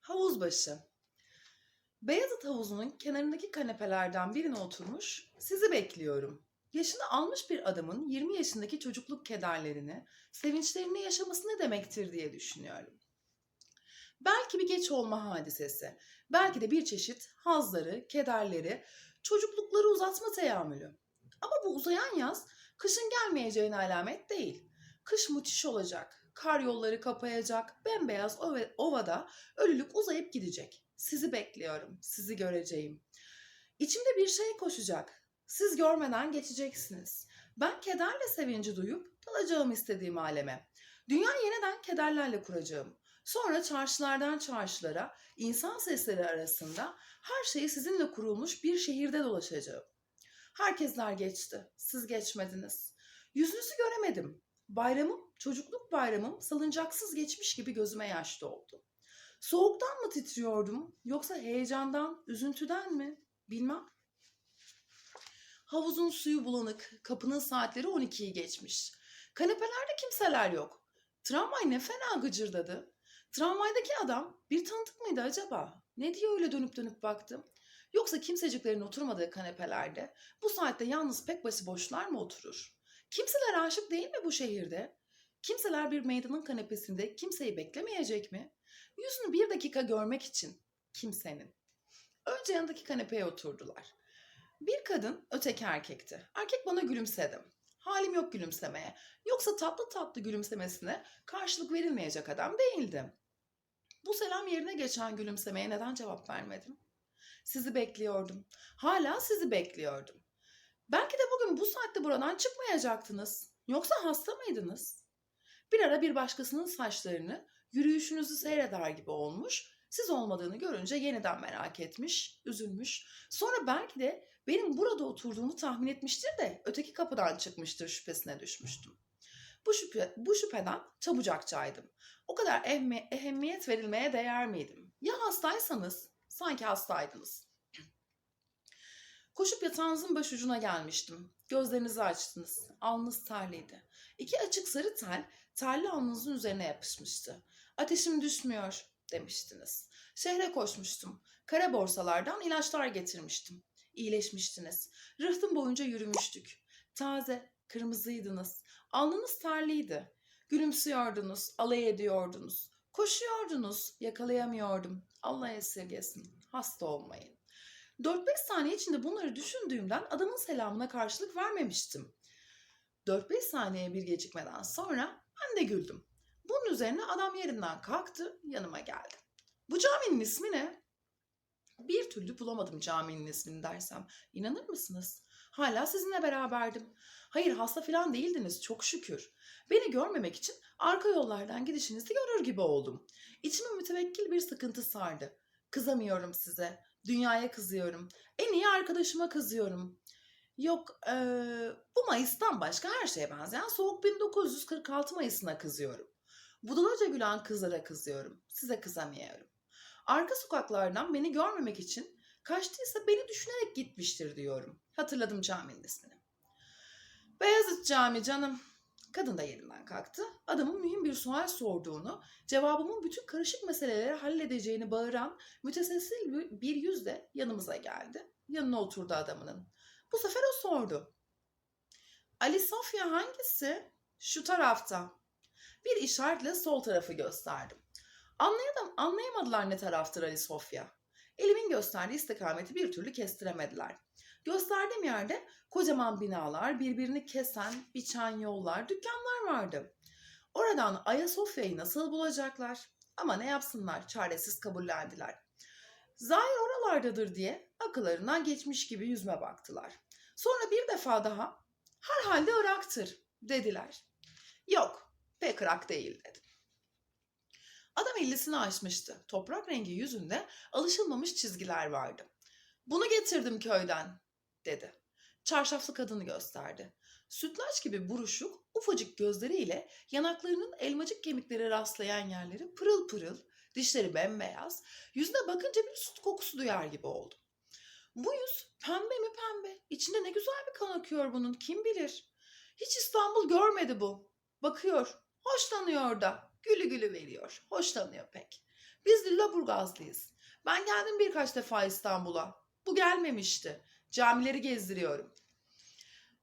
Havuzbaşı. Beyazıt havuzunun kenarındaki kanepelerden birine oturmuş, sizi bekliyorum. Yaşını almış bir adamın 20 yaşındaki çocukluk kederlerini, sevinçlerini yaşaması ne demektir diye düşünüyorum. Belki bir geç olma hadisesi, belki de bir çeşit hazları, kederleri, çocuklukları uzatma teamülü. Ama bu uzayan yaz kışın gelmeyeceğine alamet değil. Kış müthiş olacak, kar yolları kapayacak, bembeyaz ova- ovada ölülük uzayıp gidecek. Sizi bekliyorum, sizi göreceğim. İçimde bir şey koşacak. Siz görmeden geçeceksiniz. Ben kederle sevinci duyup dalacağım istediğim aleme. Dünya yeniden kederlerle kuracağım. Sonra çarşılardan çarşılara, insan sesleri arasında her şeyi sizinle kurulmuş bir şehirde dolaşacağım. Herkesler geçti, siz geçmediniz. Yüzünüzü göremedim. Bayramım, çocukluk bayramım salıncaksız geçmiş gibi gözüme yaş doldu. Soğuktan mı titriyordum yoksa heyecandan, üzüntüden mi? Bilmem. Havuzun suyu bulanık, kapının saatleri 12'yi geçmiş. Kanepelerde kimseler yok. Tramvay ne fena gıcırdadı. Tramvaydaki adam bir tanıdık mıydı acaba? Ne diye öyle dönüp dönüp baktım? Yoksa kimseciklerin oturmadığı kanepelerde bu saatte yalnız pek başıboşlar mı oturur? Kimseler aşık değil mi bu şehirde? Kimseler bir meydanın kanepesinde kimseyi beklemeyecek mi? Yüzünü bir dakika görmek için kimsenin. Önce yanındaki kanepeye oturdular. Bir kadın öteki erkekti. Erkek bana gülümsedi. Halim yok gülümsemeye. Yoksa tatlı tatlı gülümsemesine karşılık verilmeyecek adam değildim. Bu selam yerine geçen gülümsemeye neden cevap vermedim? Sizi bekliyordum. Hala sizi bekliyordum. Belki de bugün bu saatte buradan çıkmayacaktınız. Yoksa hasta mıydınız? Bir ara bir başkasının saçlarını, yürüyüşünüzü seyreder gibi olmuş, siz olmadığını görünce yeniden merak etmiş, üzülmüş. Sonra belki de benim burada oturduğumu tahmin etmiştir de öteki kapıdan çıkmıştır şüphesine düşmüştüm. Bu, şüphe, bu şüpheden çabucak caydım. O kadar ehme, ehemmiyet verilmeye değer miydim? Ya hastaysanız? Sanki hastaydınız. Koşup yatağınızın başucuna gelmiştim. Gözlerinizi açtınız. Alnınız terliydi. İki açık sarı tel terli alnınızın üzerine yapışmıştı. Ateşim düşmüyor demiştiniz. Şehre koşmuştum. Kara borsalardan ilaçlar getirmiştim. İyileşmiştiniz. Rıhtım boyunca yürümüştük. Taze, kırmızıydınız. Alnınız terliydi. Gülümsüyordunuz, alay ediyordunuz. Koşuyordunuz, yakalayamıyordum. Allah esirgesin, hasta olmayın. 4-5 saniye içinde bunları düşündüğümden adamın selamına karşılık vermemiştim. 4-5 saniye bir gecikmeden sonra ben de güldüm. Bunun üzerine adam yerinden kalktı, yanıma geldi. Bu caminin ismi ne? Bir türlü bulamadım caminin ismini dersem. İnanır mısınız? Hala sizinle beraberdim. Hayır hasta falan değildiniz çok şükür. Beni görmemek için arka yollardan gidişinizi görür gibi oldum. İçimi mütevekkil bir sıkıntı sardı. Kızamıyorum size. Dünyaya kızıyorum. En iyi arkadaşıma kızıyorum. Yok eee, bu Mayıs'tan başka her şeye benzeyen soğuk 1946 Mayıs'ına kızıyorum. Budalaca gülen kızlara kızıyorum. Size kızamıyorum. Arka sokaklardan beni görmemek için kaçtıysa beni düşünerek gitmiştir diyorum. Hatırladım caminin ismini. Beyazıt Cami canım. Kadın da yerinden kalktı. Adamın mühim bir sual sorduğunu, cevabımın bütün karışık meseleleri halledeceğini bağıran mütesessil bir- bir yüzle yanımıza geldi. Yanına oturdu adamının. Bu sefer o sordu. Ali Sofya hangisi? Şu tarafta. Bir işaretle sol tarafı gösterdim. Anlayamadım, anlayamadılar ne taraftır Ali Sofya. Elimin gösterdiği istikameti bir türlü kestiremediler. Gösterdiğim yerde kocaman binalar, birbirini kesen, biçen yollar, dükkanlar vardı. Oradan Ayasofya'yı nasıl bulacaklar? Ama ne yapsınlar, çaresiz kabullendiler. Zahir oralardadır diye akıllarından geçmiş gibi yüzme baktılar. Sonra bir defa daha herhalde Irak'tır dediler. Yok, pek Irak değil dedim. Adam ellisini açmıştı. Toprak rengi yüzünde alışılmamış çizgiler vardı. Bunu getirdim köyden dedi. Çarşaflı kadını gösterdi. Sütlaç gibi buruşuk, ufacık gözleriyle yanaklarının elmacık kemikleri rastlayan yerleri pırıl pırıl, dişleri bembeyaz, yüzüne bakınca bir süt kokusu duyar gibi oldu. Bu yüz pembe mi pembe? İçinde ne güzel bir kan akıyor bunun kim bilir. Hiç İstanbul görmedi bu. Bakıyor, hoşlanıyor da, gülü gülü veriyor, hoşlanıyor pek. Biz Lüleburgazlıyız. Ben geldim birkaç defa İstanbul'a. Bu gelmemişti. Camileri gezdiriyorum.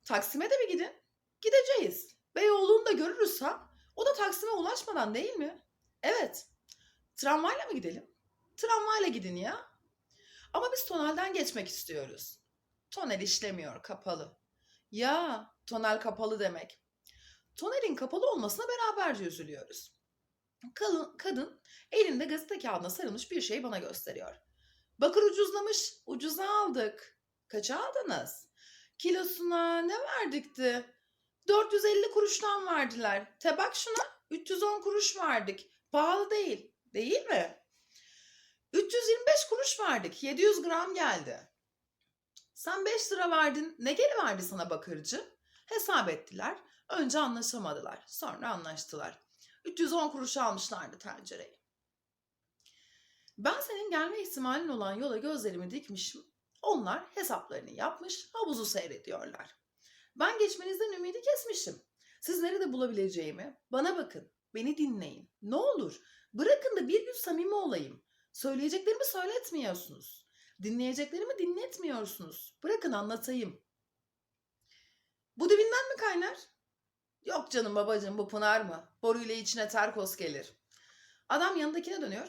Taksim'e de mi gidin? Gideceğiz. Beyoğlu'nu da görürüz ha. O da Taksim'e ulaşmadan değil mi? Evet. Tramvayla mı gidelim? Tramvayla gidin ya. Ama biz tonelden geçmek istiyoruz. Tonel işlemiyor, kapalı. Ya, tonel kapalı demek. Tonelin kapalı olmasına beraberce üzülüyoruz. Kadın, kadın elinde gazete kağıdına sarılmış bir şey bana gösteriyor. Bakır ucuzlamış, ucuza aldık. Kaça aldınız? Kilosuna ne verdikti? 450 kuruştan verdiler. Tebak şuna 310 kuruş verdik. Pahalı değil. Değil mi? 325 kuruş verdik. 700 gram geldi. Sen 5 lira verdin. Ne geri verdi sana bakırcı? Hesap ettiler. Önce anlaşamadılar. Sonra anlaştılar. 310 kuruş almışlardı tencereyi. Ben senin gelme ihtimalin olan yola gözlerimi dikmişim. Onlar hesaplarını yapmış, havuzu seyrediyorlar. Ben geçmenizden ümidi kesmişim. Siz nerede bulabileceğimi, bana bakın, beni dinleyin. Ne olur, bırakın da bir gün samimi olayım. Söyleyeceklerimi söyletmiyorsunuz. Dinleyeceklerimi dinletmiyorsunuz. Bırakın anlatayım. Bu dibinden mi kaynar? Yok canım babacığım bu pınar mı? Boruyla içine terkos gelir. Adam yanındakine dönüyor.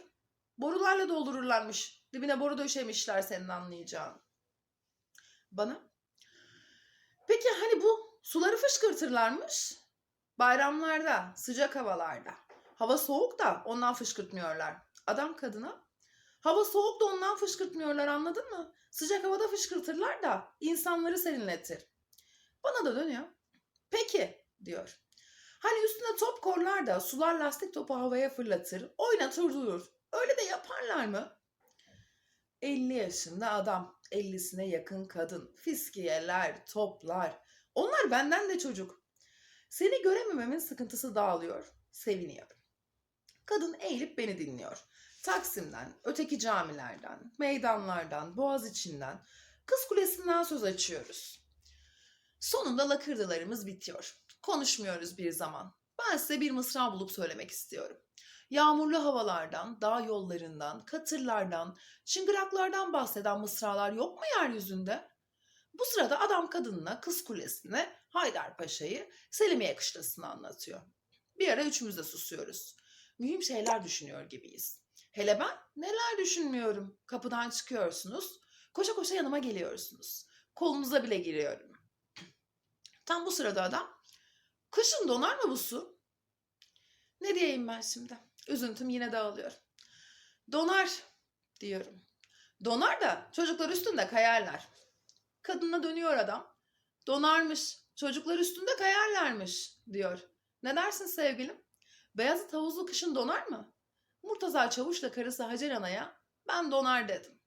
Borularla doldururlarmış. Dibine boru döşemişler senin anlayacağın. Bana. Peki hani bu suları fışkırtırlarmış? Bayramlarda, sıcak havalarda. Hava soğuk da ondan fışkırtmıyorlar. Adam kadına. Hava soğuk da ondan fışkırtmıyorlar anladın mı? Sıcak havada fışkırtırlar da insanları serinletir. Bana da dönüyor. Peki diyor. Hani üstüne top korlar da sular lastik topu havaya fırlatır, oynatır durur. Öyle de yaparlar mı? 50 yaşında adam, 50'sine yakın kadın, fiskiyeler, toplar. Onlar benden de çocuk. Seni göremememin sıkıntısı dağılıyor. Seviniyorum. Kadın eğilip beni dinliyor. Taksim'den, öteki camilerden, meydanlardan, boğaz içinden, kız kulesinden söz açıyoruz. Sonunda lakırdılarımız bitiyor. Konuşmuyoruz bir zaman. Ben size bir mısra bulup söylemek istiyorum. Yağmurlu havalardan, dağ yollarından, katırlardan, çıngıraklardan bahseden mısralar yok mu yeryüzünde? Bu sırada adam kadınına, kız kulesine, Haydarpaşa'yı, Selimiye kışlasını anlatıyor. Bir ara üçümüz de susuyoruz. Mühim şeyler düşünüyor gibiyiz. Hele ben neler düşünmüyorum. Kapıdan çıkıyorsunuz, koşa koşa yanıma geliyorsunuz. Kolunuza bile giriyorum. Tam bu sırada adam, kışın donar mı bu su? Ne diyeyim ben şimdi? Üzüntüm yine dağılıyor. Donar diyorum. Donar da çocuklar üstünde kayarlar. Kadına dönüyor adam. Donarmış. Çocuklar üstünde kayarlarmış diyor. Ne dersin sevgilim? Beyazıt havuzlu kışın donar mı? Murtaza Çavuş'la karısı Hacer Ana'ya ben donar dedim.